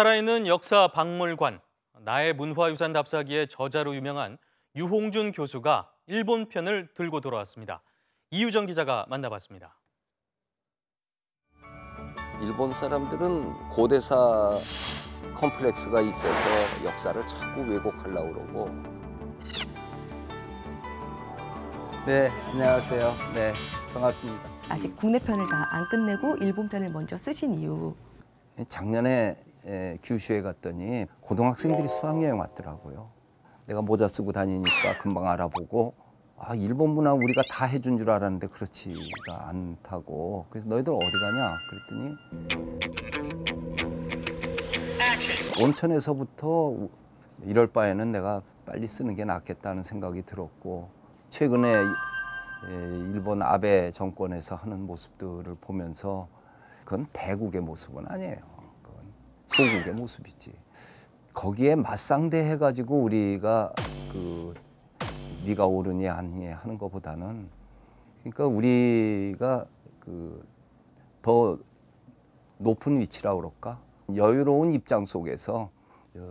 살아있는 역사 박물관, 나의 문화유산 답사기의 저자로 유명한 유홍준 교수가 일본 편을 들고 돌아왔습니다. 이유정 기자가 만나봤습니다. 일본 사람들은 고대사 컴플렉스가 있어서 역사를 자꾸 왜곡하려고 그러고 네, 안녕하세요. 네, 반갑습니다. 아직 국내 편을 다 안 끝내고 일본 편을 먼저 쓰신 이유. 작년에 에, 규슈에 갔더니 고등학생들이 수학여행 왔더라고요. 내가 모자 쓰고 다니니까 금방 알아보고 아 일본 문화 우리가 다 해준 줄 알았는데 그렇지가 않다고 그래서 너희들 어디 가냐 그랬더니 온천에서부터 이럴 바에는 내가 빨리 쓰는 게 낫겠다는 생각이 들었고 최근에 에, 일본 아베 정권에서 하는 모습들을 보면서 그건 대국의 모습은 아니에요. 소국의 모습이지. 거기에 맞상대 해 가지고 우리가 그 네가 옳으니 아니 하는 것보다는 그러니까 우리가 그 더 높은 위치라 그럴까 여유로운 입장 속에서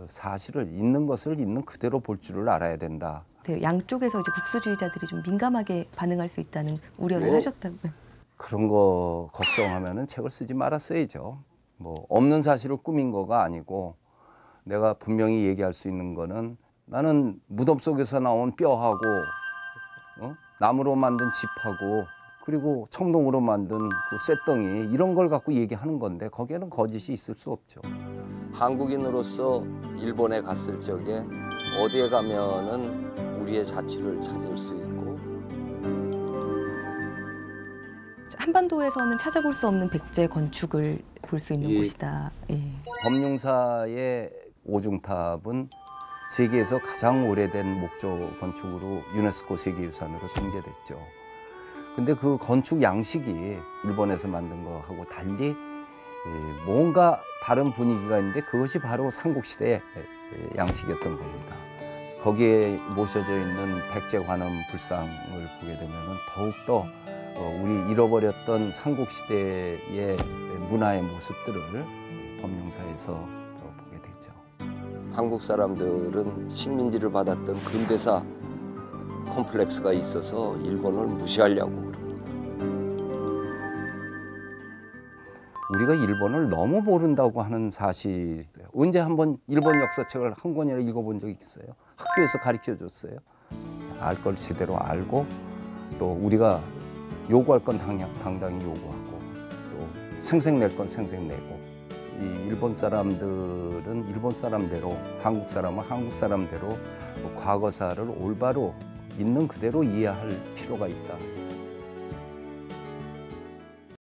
사실을 있는 것을 있는 그대로 볼 줄을 알아야 된다. 네, 양쪽에서 이제 국수주의자들이 좀 민감하게 반응할 수 있다는 우려를 뭐? 하셨다고요. 그런 거 걱정하면은 책을 쓰지 말았어야죠. 뭐 없는 사실을 꾸민 거가 아니고 내가 분명히 얘기할 수 있는 거는 나는 무덤 속에서 나온 뼈하고 어? 나무로 만든 집하고 그리고 청동으로 만든 그 쇳덩이 이런 걸 갖고 얘기하는 건데 거기에는 거짓이 있을 수 없죠. 한국인으로서 일본에 갔을 적에 어디에 가면은 우리의 자취를 찾을 수 있고 한반도에서는 찾아볼 수 없는 백제 건축을 볼 수 있는 이- 곳이다. 예. 범용사의 오중탑은 세계에서 가장 오래된 목조 건축으로 유네스코 세계유산으로 등재됐죠. 근데 그 건축 양식이 일본에서 만든 거하고 달리 예, 뭔가 다른 분위기가 있는데 그것이 바로 삼국시대의 예, 양식이었던 겁니다. 거기에 모셔져 있는 백제관음 불상을 보게 되면 더욱더 어, 우리 잃어버렸던 삼국시대의 문화의 모습들을 범용사에서 더 보게 되죠. 한국 사람들은 식민지를 받았던 근대사 컴플렉스가 있어서 일본을 무시하려고 그럽니다. 우리가 일본을 너무 모른다고 하는 사실 언제 한번 일본 역사책을 한 권이나 읽어본 적 있어요? 학교에서 가르쳐 줬어요. 알 걸 제대로 알고 또 우리가 요구할 건 당장, 당당히 요구하고 또 생색낼 건 생색내고 이 일본 사람들은 일본 사람대로 한국 사람은 한국 사람대로 과거사를 올바로 있는 그대로 이해할 필요가 있다.